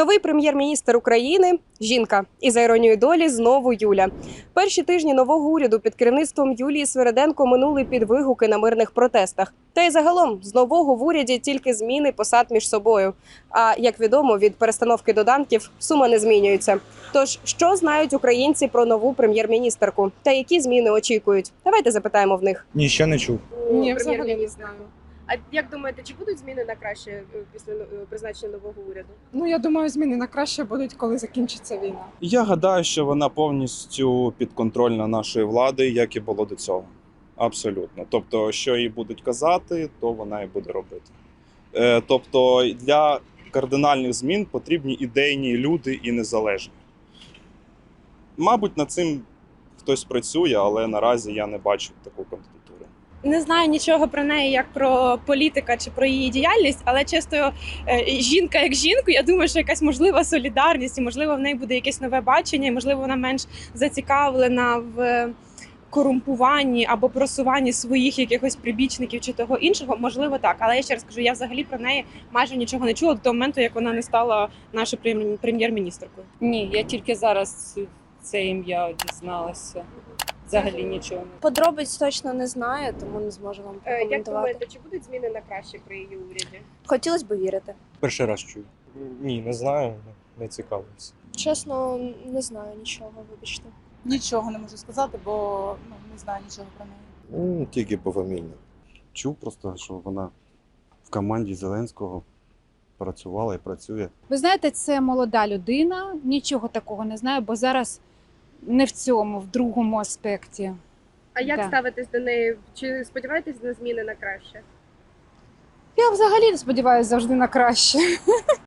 Новий прем'єр-міністр України жінка. І за іронією долі знову Юля. Перші тижні нового уряду під керівництвом Юлії Свереденко минули під вигуки на мирних протестах. Та й загалом з нового в уряді тільки зміни посад між собою. А як відомо, від перестановки доданків сума не змінюється. Тож, що знають українці про нову прем'єр-міністерку та які зміни очікують? Давайте запитаємо в них. Ні, ще не чув. Ні, взагалі не знаю. А як думаєте, чи будуть зміни на краще е, після призначення нового уряду? Ну я думаю, зміни на краще будуть, коли закінчиться війна. Я гадаю, що вона повністю підконтрольна нашої влади, як і було до цього. Абсолютно. Тобто, що їй будуть казати, то вона і буде робити. Е, тобто, для кардинальних змін потрібні ідейні люди і незалежні. Мабуть, над цим хтось працює, але наразі я не бачу таку кандидатуру. Не знаю нічого про неї як про політика чи про її діяльність, але чисто е, жінка як жінку, я думаю, що якась можлива солідарність, і можливо в неї буде якесь нове бачення, і можливо вона менш зацікавлена в корумпуванні або просуванні своїх якихось прибічників чи того іншого. Можливо, так. Але я ще раз кажу, я взагалі про неї майже нічого не чула до того моменту, як вона не стала нашою прем- прем'єр-міністркою. Ні, я тільки зараз це ім'я дізналася. Взагалі нічого Подробиць точно не знаю, тому не зможу вам Е, Як прокоментувати. думаєте, чи будуть зміни на краще при її уряді? Хотілося б вірити. Перший раз чую. Ні, не знаю, не цікавився. Чесно, не знаю нічого, вибачте. Нічого не можу сказати, бо ну, не знаю нічого про неї. Ну, тільки пофамільно. Чув просто, що вона в команді Зеленського працювала і працює. Ви знаєте, це молода людина, нічого такого не знаю, бо зараз не в цьому, в другому аспекті. А як Да. ставитесь до неї? Чи сподіваєтесь на зміни на краще? Я взагалі сподіваюся завжди на краще.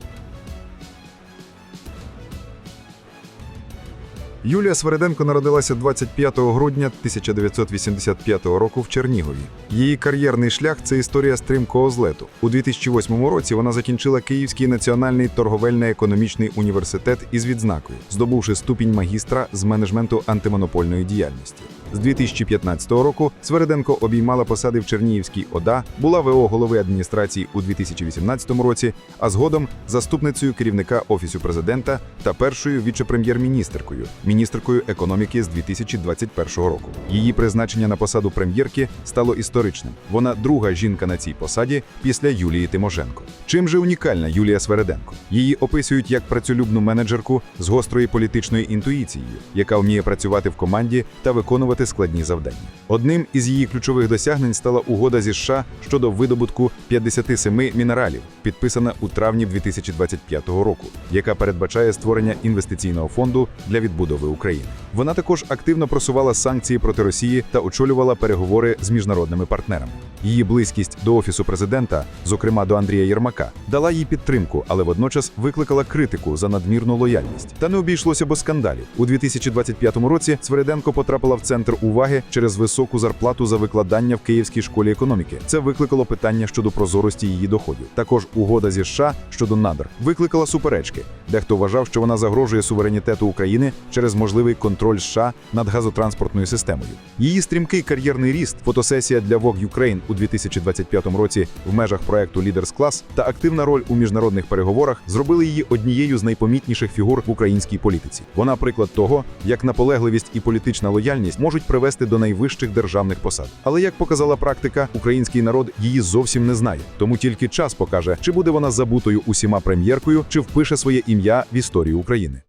Юлія Свереденко народилася 25 грудня 1985 року в Чернігові. Її кар'єрний шлях це історія стрімкого злету. У 2008 році вона закінчила Київський національний торговельно-економічний університет із відзнакою, здобувши ступінь магістра з менеджменту антимонопольної діяльності. З 2015 року Свереденко обіймала посади в Чернігівській ОДА, була ВО голови адміністрації у 2018 році, а згодом заступницею керівника офісу президента та першою віце-прем'єр-міністеркою, міністеркою економіки з 2021 року. Її призначення на посаду прем'єрки стало історичним. Вона друга жінка на цій посаді після Юлії Тимошенко. Чим же унікальна Юлія Свереденко? Її описують як працелюбну менеджерку з гострою політичною інтуїцією, яка вміє працювати в команді та виконувати складні завдання. Одним із її ключових досягнень стала угода зі США щодо видобутку 57 мінералів, підписана у травні 2025 року, яка передбачає створення інвестиційного фонду для відбудови України. Вона також активно просувала санкції проти Росії та очолювала переговори з міжнародними партнерами. Її близькість до офісу президента, зокрема до Андрія Єрмака, дала їй підтримку, але водночас викликала критику за надмірну лояльність. Та не обійшлося без скандалів. У 2025 році Свереденко потрапила в центр уваги через високу зарплату за викладання в Київській школі економіки. Це викликало питання щодо прозорості її доходів. Також угода зі США щодо надр викликала суперечки. Дехто вважав, що вона загрожує суверенітету України через можливий контроль США над газотранспортною системою. Її стрімкий кар'єрний ріст, фотосесія для Vogue Ukraine у 2025 році в межах проекту Leaders Class та активна роль у міжнародних переговорах зробили її однією з найпомітніших фігур в українській політиці. Вона приклад того, як наполегливість і політична лояльність можуть привести до найвищих державних посад. Але як показала практика, український народ її зовсім не знає. Тому тільки час покаже, чи буде вона забутою усіма прем'єркою, чи впише своє ім'я в історію України.